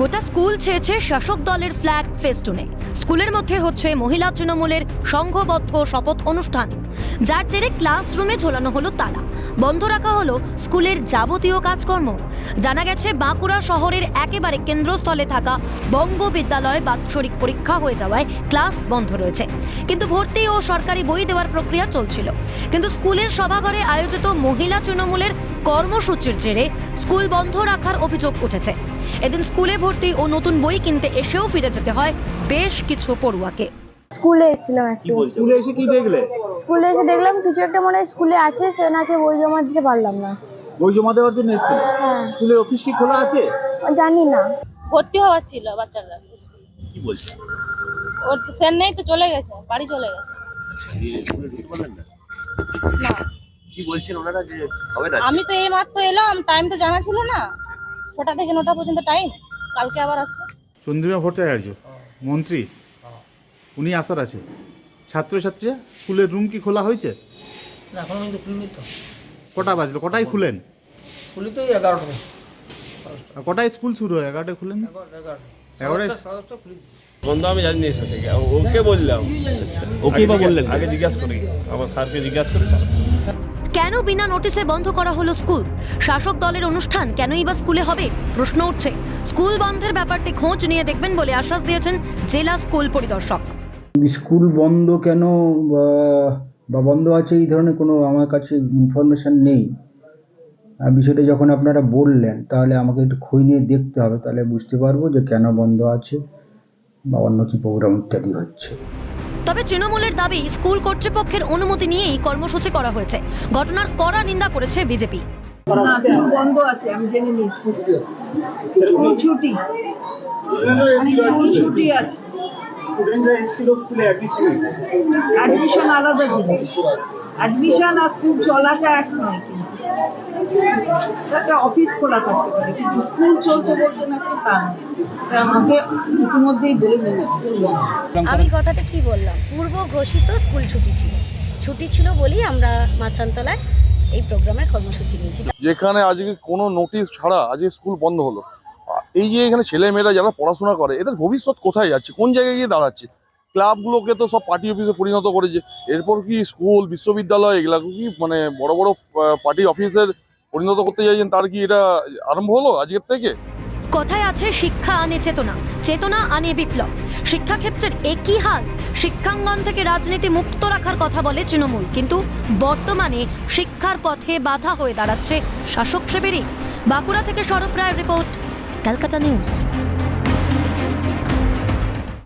গোটা স্কুল ছেয়েছে শাসক দলের ফ্ল্যাগ ফেস্টুনে স্কুলের মধ্যে হচ্ছে মহিলা তৃণমূলের সংঘবদ্ধ শপথ অনুষ্ঠান। যার জেরে ক্লাসরুমে ঝোলানো হলো তালা। বন্ধ রাখা হলো স্কুলের যাবতীয় কাজকর্ম। জানা গেছে, বাঁকুড়া শহরের একেবারে কেন্দ্রস্থলে থাকা বঙ্গ বিদ্যালয় বাৎসরিক পরীক্ষা হয়ে যাওয়ায় ক্লাস বন্ধ রয়েছে। কিন্তু ভর্তি ও সরকারি বই দেওয়ার প্রক্রিয়া চলছিল। কিন্তু স্কুলের সভাঘরে আয়োজিত মহিলা তৃণমূলের কর্মসূচির জেরে স্কুল বন্ধ রাখার অভিযোগ উঠেছে। এদিন স্কুলে ভর্তি ও নতুন বই কিনতে এসেও ফিরে যেতে হয় বেশ কিছু পড়ুয়াকে। স্কুলে এসেছিলাম একটু। স্কুলে এসে কি দেখলে? স্কুলে এসে দেখলাম কিছু একটা মনে হয় স্কুলে আছে সে না আছে বই জমা দিতে পারলাম না। বই জমা দেওয়ার জন্য এসেছিল হ্যাঁ। স্কুলের অফিস কি খোলা আছে? জানি না। ভর্তি হওয়ার ছিল বাচ্চারা কি বলছে? ওর তো সেন নেই তো চলে গেছে বাড়ি চলে গেছে। না। কি বলছেন ওনারা যে হবে না? আমি তো এই মাত্র এলাম টাইম তো জানা ছিল না। ছটা থেকে নটা পর্যন্ত টাইম কালকে আবার আসব। চন্দ্রিমা ভট্টাচার্য মন্ত্রী। উনি আসার আছে। ছাত্রছাত্রীরা স্কুলের রুম কি খোলা হয়েছে? না এখনও কিন্তু খুলিনি তো। কটা বাজলো? কটায় খুলেন? খুলি তো এগারোটা। আর কটায় স্কুল শুরু হয়? এগারোটায় খুলেন? এগারোটা এগারোটায়? বন্ধু আমি জানি না থেকে। ওকে বললাম। ওকে বা বললেন? আগে জিজ্ঞাসা করি। আমার স্যারকে জিজ্ঞাসা করি। কেন বিনা নোটিসে বন্ধ করা হলো স্কুল? শাসক দলের অনুষ্ঠান কেনই বা স্কুলে হবে? প্রশ্ন উঠছে। স্কুল বন্ধের ব্যাপারটি খোঁজ নিয়ে দেখবেন বলে আশ্বাস দিয়েছেন জেলা স্কুল পরিদর্শক। স্কুল বন্ধ কেন বা- বা বন্ধ আছে এই ধরনের কোনো আমার কাছে ইনফরমেশান নেই। আর বিষয়টা যখন আপনারা বললেন তাহলে আমাকে একটু খোঁজ নিয়ে দেখতে হবে তাহলে বুঝতে পারব যে কেন বন্ধ আছে বা অন্য কি প্রোগ্রাম ইত্যাদি হচ্ছে। তবে তৃণমূলের দাবি স্কুল কর্তৃপক্ষের অনুমতি নিয়েই কর্মসূচি করা হয়েছে। ঘটনার কড়া নিন্দা করেছে বিজেপি। বন্ধ আছে আমি জেনে নিচ্ছি। স্কুল ছুটি। স্কুল ছুটি আছে অ্যাডমিশন আলাদা জিনিস। অ্যাডমিশন আর স্কুল চলাটা এক নয় কিন্তু। একটা অফিস খোলা থাকতে পারে কিন্তু স্কুল চলছে বলছে না কি তা আমাকে ইতিমধ্যেই বলে দিল স্কুল বন্ধ। আমি কথাটা কি বললাম? পূর্ব ঘোষিত স্কুল ছুটি ছিল। ছুটি ছিল বলেই আমরা মাছানতলায় এই প্রোগ্রামের কর্মসূচি নিয়েছি। যেখানে আজকে কোনো নোটিশ ছাড়া আজকে স্কুল বন্ধ হলো। এই যে এখানে ছেলে মেয়েরা যারা পড়াশোনা করে, এদের ভবিষ্যৎ কোথায় যাচ্ছে? কোন জায়গায় গিয়ে দাঁড়াচ্ছে? ক্লাবগুলোকে তো সব পার্টি অফিসে পরিণত করেছে। এরপর কি স্কুল, বিশ্ববিদ্যালয় এগুলাকে কি মানে বড় বড় পার্টি অফিসের পরিণত করতে চাইছেন, তার কি এটা আরম্ভ হলো আজকের থেকে? কথায় আছে শিক্ষা আনে চেতনা? চেতনা আনে বিপ্লব। শিক্ষাক্ষেত্রের একই হাল শিক্ষাঙ্গন থেকে রাজনীতি মুক্ত রাখার কথা বলে তৃণমূল। কিন্তু বর্তমানে শিক্ষার পথে বাধা হয়ে দাঁড়াচ্ছে শাসক সেবেরই বাঁকুড়া থেকে সরব রায়ের রিপোর্ট ক্যালকাটা নিউজ